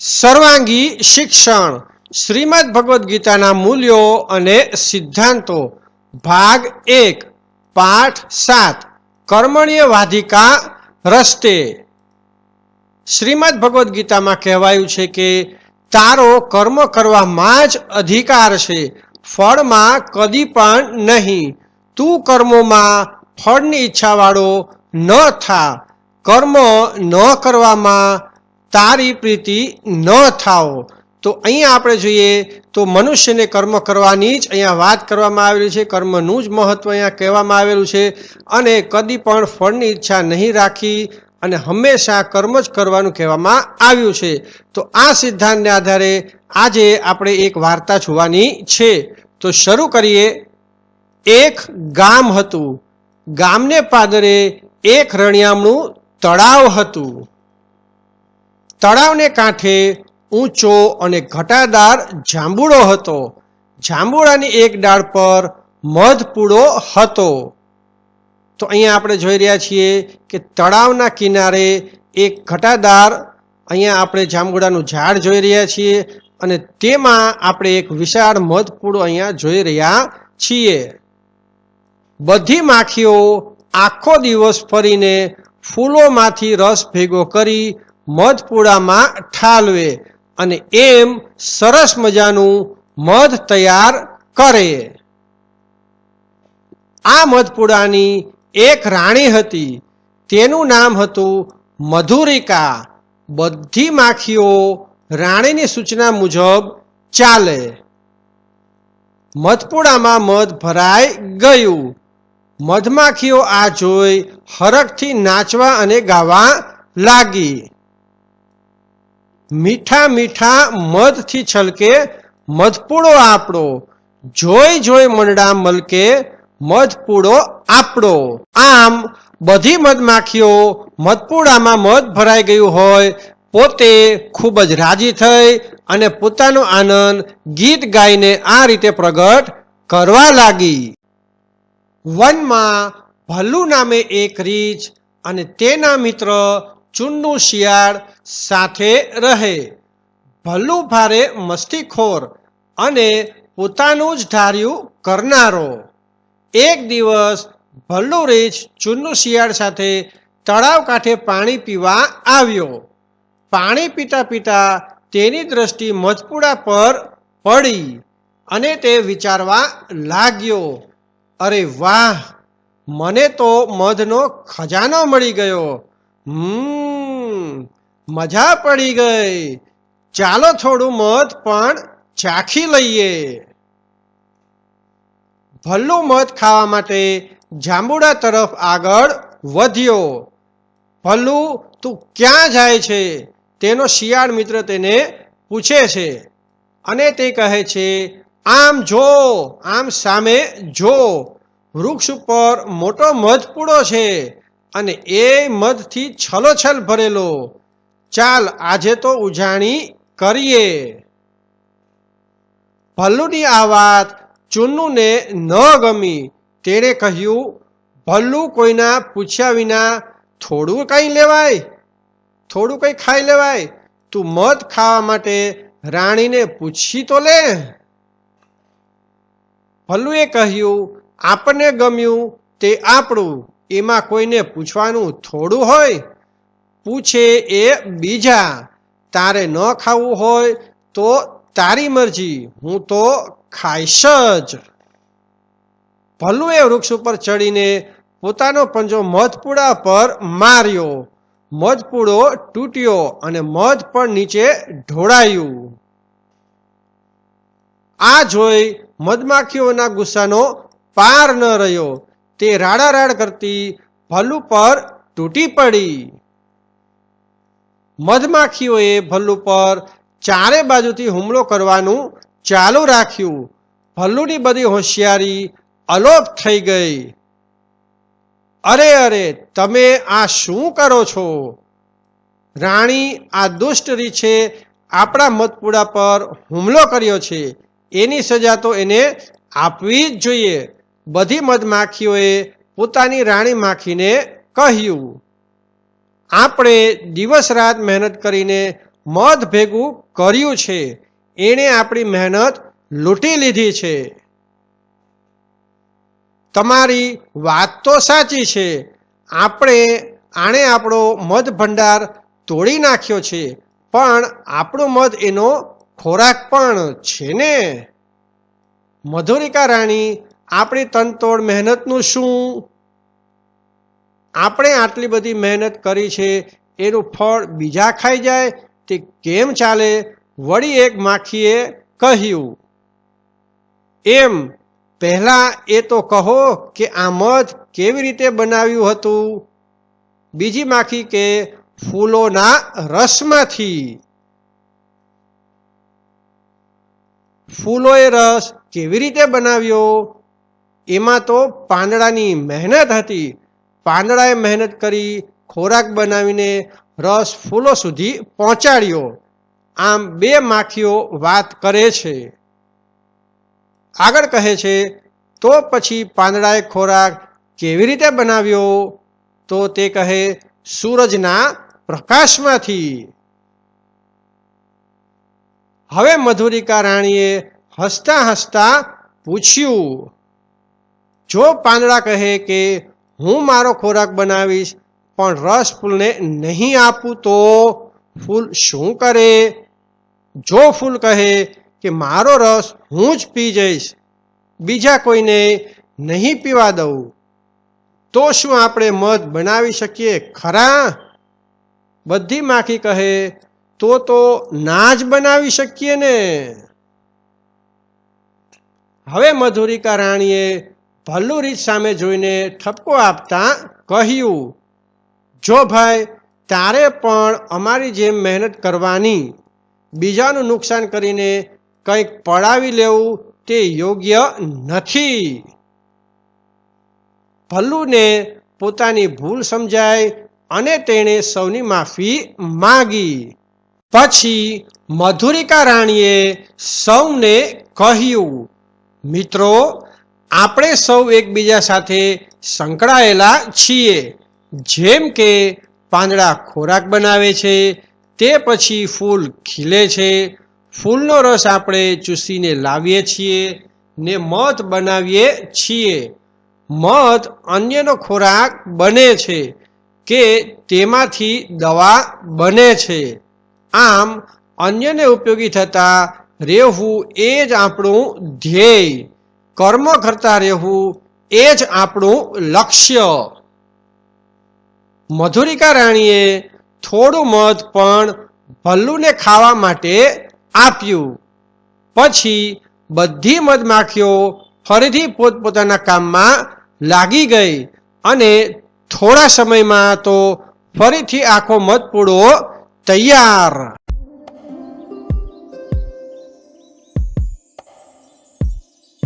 સર્વાંગી શિક્ષણ, શ્રીમદ ભગવદ્ ગીતાના મૂલ્યો અને સિદ્ધાંતો. ભાગ એક, પાઠ સાત, કર્મણીય વાધિકા રસ્તે. શ્રીમદ ભગવદ્ ગીતામાં કહેવાયું છે કે, તારો કર્મ કરવામાં જ અધિકાર છે, ફળમાં કદી પણ નહીં. તું કર્મોમાં ફળની ઈચ્છાવાળો ન થા. કર્મ ન કરવામાં તારી પ્રીતિ ન થાઓ. તો અહીંયા આપણે જોઈએ, તો મનુષ્યને કર્મ કરવાની જ અહીંયા વાત કરવામાં આવેલી છે, કર્મનું જ મહત્વ અહીંયા કહેવામાં આવેલું છે અને કદી પણ ફળની ઈચ્છા નહીં રાખી અને હંમેશા કર્મ જ કરવાનું કહેવામાં આવ્યું છે. તો આ સિદ્ધાંતને આધારે આજે આપણે એક વાર્તા જોવાની છે. તો શરૂ કરીએ. એક ગામ હતું. ગામને પાદરે એક રણિયામણું તળાવ હતું. તળાવને કાંઠે ઊંચો અને ઘટાદાર જાંબુડો હતો. જાંબુડાની એક ડાળ પર મધપૂડો હતો. તો અહીંયા આપણે જોઈ રહ્યા છીએ કે તળાવના કિનારે એક ઘટાદાર અહીંયા આપણે જાંબુડાનું ઝાડ જોઈ રહ્યા છીએ અને તેમાં આપણે એક વિશાળ મધપૂડો અહીંયા જોઈ રહ્યા છીએ. બધી માખીઓ આખો દિવસ ફરીને ફૂલોમાંથી રસ ભેગો કરી મધપૂડામાં ઠાલવે અને એમ સરસ મજાનું મધ તૈયાર કરે. આ મધપુડાની એક રાણી હતી. તેનું નામ હતું મધુરિકા. બધી માખીઓ રાણીની સૂચના મુજબ ચાલે. મધપુડામાં મધ ભરાઈ ગયું. મધમાખીઓ આ જોઈ હરખથી નાચવા અને ગાવા લાગી. મીઠા મીઠા મધથી છલકે મધપૂડો આપણો જોઈ જોઈ મંડળા મલકે મધપૂડો આપણો આમ બધી મધમાખીઓ મધપૂડામાં મધ ભરાઈ ગયું હોય પોતે ખૂબ જ રાજી થઈ અને પોતાનો આનંદ ગીત ગાઈને આ રીતે પ્રગટ કરવા લાગી. વનમાં ભલ્લુ નામે એક રીચ અને તેના મિત્ર ચુન્નુ શિયાળ સાથે રહે. ભલ્લું ભારે મસ્તીખોર અને પોતાનું જ ધાર્યું કરનારો. એક દિવસ ભલ્લુ રીછ ચૂનનું શિયાળ સાથે તળાવ કાંઠે પાણી પીવા આવ્યો. પાણી પીતા પીતા તેની દ્રષ્ટિ મધપુડા પર પડી અને તે વિચારવા લાગ્યો, અરે વાહ, મને તો મધનો ખજાનો મળી ગયો. હમ, મજા પડી ગઈ. ચાલો થોડું મધ પણ ચાખી લઈએ. ભલ્લું મધ ખાવા માટે જાંબુડા તરફ આગળ વધ્યો. ભલ્લુ, તું ક્યાં જાય છે? તેનો શિયાળ મિત્ર તેને પૂછે છે અને તે કહે છે, આમ જો, આમ સામે જો. વૃક્ષ ઉપર મોટો મધપૂડો છે. અને એ મધથી છલોછલ ભરેલો. ચાલ, આજે તો ઉજાણી કરીએ. ભલ્લુની આ વાત ચુન્નુને ન ગમી. તેણે કહ્યું, ભલ્લુ કોઈના પૂછ્યા વિના થોડું કંઈ લેવાય? થોડું કંઈ ખાઈ લેવાય? તું મધ ખાવા માટે રાણીને પૂછી તો લે. ભલ્લુએ કહ્યું, આપણને ગમ્યું તે આપણું. એમાં કોઈને પૂછવાનું થોડું હોય, પૂછે એ બીજા, તારે ન ખાવું હોય તો તારી મરજી, હું તો ખાઈશ જ. ભલ્લુએ વૃક્ષ ઉપર ચડીને પોતાનો પંજો મધપુડા પર માર્યો. મધપુડો તૂટ્યો અને મધ પણ નીચે ઢોળાયું. આ જોઈ મધમાખીઓના ગુસ્સાનો પાર ન રહ્યો. તે રાડા રાડ કરતી ભલ્લુ પર તૂટી પડી. મધમાખીઓએ ભલ્લુ પર ચારે બાજુથી હુમલો કરવાનું ચાલુ રાખ્યું. ભલ્લુની બધી હોશિયારી અલોપ થઈ ગઈ. અરે અરે, તમે આ શું કરો છો? રાણી આ દુષ્ટ રીછે આપણા મધપુડા પર હુમલો કર્યો છે. એની સજા તો એને આપવી જ જોઈએ. બધી મધમાખીઓએ પોતાની રાણી માખીને કહ્યું, આપણે દિવસ રાત મહેનત કરીને મધ ભેગું કર્યું છે. એણે આપણી મહેનત લૂંટી લીધી છે. તમારી વાત તો સાચી છે. આપણે, આણે આપણો મધ ભંડાર તોડી નાખ્યો છે, પણ આપણો મધ એનો ખોરાક પણ છે ને? મધુરિકા રાણી આપણી તનતોડ મહેનતનું શું? આપણે આટલી બધી મહેનત કરી છે, એનું ફળ બીજા ખાઈ જાય, તે કેમ ચાલે? વળી એક માખીએ કહ્યું, એમ, પહેલા એ તો કહો કે આ મધ કેવી રીતે બનાવ્યું હતું? બીજી માખી કે, ફૂલોના રસમાંથી. ફૂલોએ રસ કેવી રીતે બનાવ્યો? એમાં તો પાંદડાની મહેનત હતી. પાંદડાએ મહેનત કરી, ખોરાક બનાવીને રસ ફૂલો સુધી પહોંચાડ્યો. આમ બે માખીઓ વાત કરે છે. આગળ કહે છે, તો પછી પાંદડાએ ખોરાક કેવી રીતે બનાવ્યો? તો તે કહે, સૂરજના પ્રકાશમાંથી. હવે મધુરિકા રાણીએ હસતા હસતા પૂછ્યું જો પાંદડા કહે કે, હું મારો ખોરાક બનાવીશ, પણ રસ ફૂલને નહીં આપું તો ફૂલ શું કરે? જો ફૂલ કહે કે, મારો રસ હું જ પી જઈશ, બીજા કોઈને નહીં પીવા દઉં, તો શું આપણે મધ બનાવી શકીએ? ખરા? બધી માખી કહે, તો તો ના જ બનાવી શકીએ ને. હવે મધુરિકા રાણીએ ભલ્લુ રીત સામે જોઈને ઠપકો આપતા કહ્યું, જો ભાઈ, તારે પણ અમારી જેમ મહેનત કરવાની, બીજાનું નુકસાન કરીને કંઈક પડાવી લેવું તે યોગ્ય નથી. ભલ્લુને પોતાની ભૂલ સમજાય અને તેણે સૌની માફી માગી. પછી મધુરિકા રાણીએ સૌને કહ્યું, મિત્રો આપણે સૌ એકબીજા સાથે સંકળાયેલા છીએ. જેમ કે પાંદડા ખોરાક બનાવે છે, તે પછી ફૂલ ખીલે છે. ફૂલનો રસ આપણે ચૂસીને લાવીએ છીએ ને મધ બનાવીએ છીએ. મધ અન્યનો ખોરાક બને છે કે તેમાંથી દવા બને છે. આમ અન્યને ઉપયોગી થતા રહેવું એ જ આપણું ધ્યેય. કર્મ કરતા રહેવું એ જ આપણું લક્ષ્ય. મધુરિકા રાણીએ થોડું મધ પણ ભલ્લુને ખાવા માટે આપ્યું. પછી બધી મધમાખીઓ ફરીથી પોતપોતાના કામમાં લાગી ગઈ અને થોડા સમયમાં તો ફરીથી આખો મધપૂડો તૈયાર.